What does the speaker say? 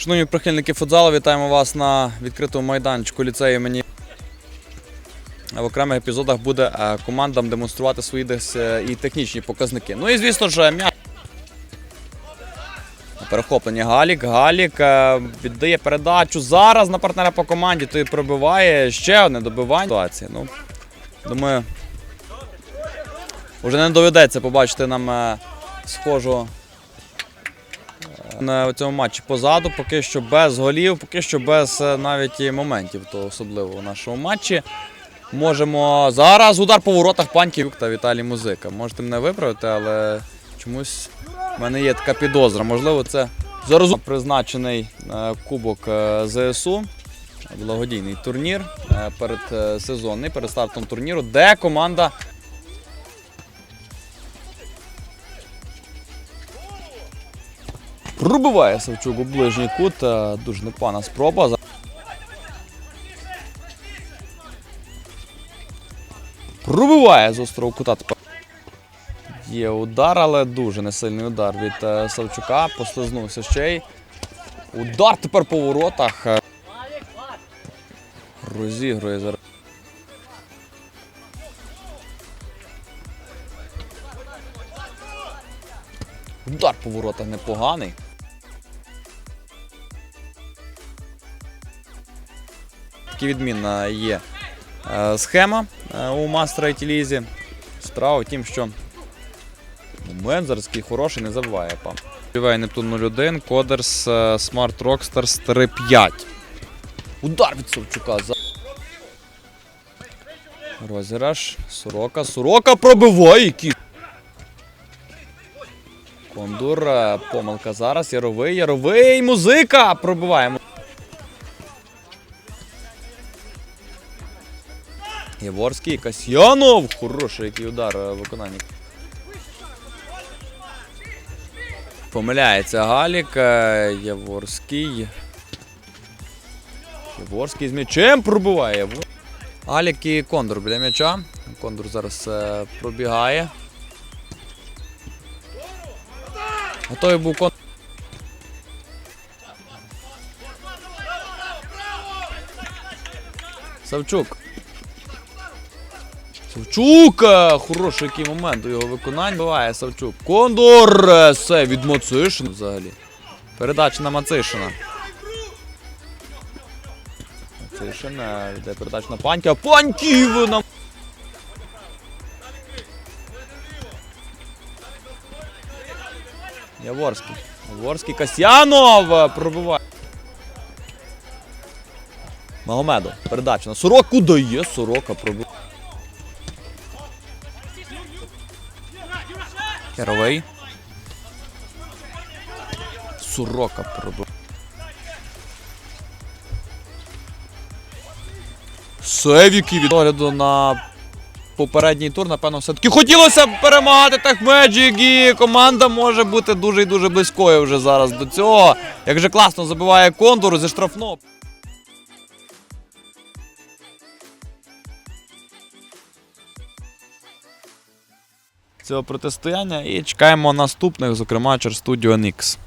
Шановні прихильники футзалу, вітаємо вас на відкритому майданчику ліцею імені. В окремих епізодах буде е, командам демонструвати свої десь е, і технічні показники. Ну і звісно ж, м'яч. Перехоплення Галік. Галік е, віддає передачу зараз на партнера по команді. Той пробиває ще одне добивання. Ну, думаю, вже не доведеться побачити нам схожу на цьому матчі позаду, поки що без голів, поки що без е, навіть і моментів, то особливо у нашому матчі. Можемо зараз удар по воротах Паньків та Віталій Музика. Можете мене виправити, але чомусь в мене є така підозра. Можливо, це зараз призначений е, кубок е, ЗСУ. Благодійний турнір перед сезонний, перед стартом турніру, де команда Пробиває Савчук у ближній кут. е, Дуже непогана спроба. Пробиває з острого кута. Є удар, але дуже несильний удар від е, Савчука. Послизнувся ще й. Удар тепер по воротах. е, Розігрує зараз. Удар по воротах непоганий. Такі відмінна є е, схема е, у мастера і Лізі. Справа в тім, що такий хороший, не забуває пан. Співає Нептун 01, Кодерс, е, Smart Rockstars 3-5. Удар від Савчука. За... Розіграш. Сорока. Сорока пробиває. Кондур, помилка зараз. Яровий, Яровий, музика! Пробиваємо. Яворський, Касьянов. Хороший який удар е, виконання. Помиляється Галік. е, Яворський. Яворський з м'ячем пробиває. Явор- Галік і Кондор біля м'яча. Кондор зараз е, пробігає. Готовий був кон. Савчук. Савчук! е, Хороший який момент у його виконання. Буває Савчук. Кондор! Все від Мацишина взагалі. Передача на Мацишина. Мацишин е, йде передача на Панька. Паньків на Яворський. Яворський Касьянов е, пробиває. Магомедов. Передача на Сороку дає. Сорока пробиває. Яровий. Сорока пробив. Севіки від огляду на попередній тур, напевно, все-таки хотілося б перемагати так Меджик і команда може бути дуже і дуже близькою вже зараз до цього. Як же класно забиває кондур зі штрафного. Цього протистояння і чекаємо наступних, зокрема, через студіо NX.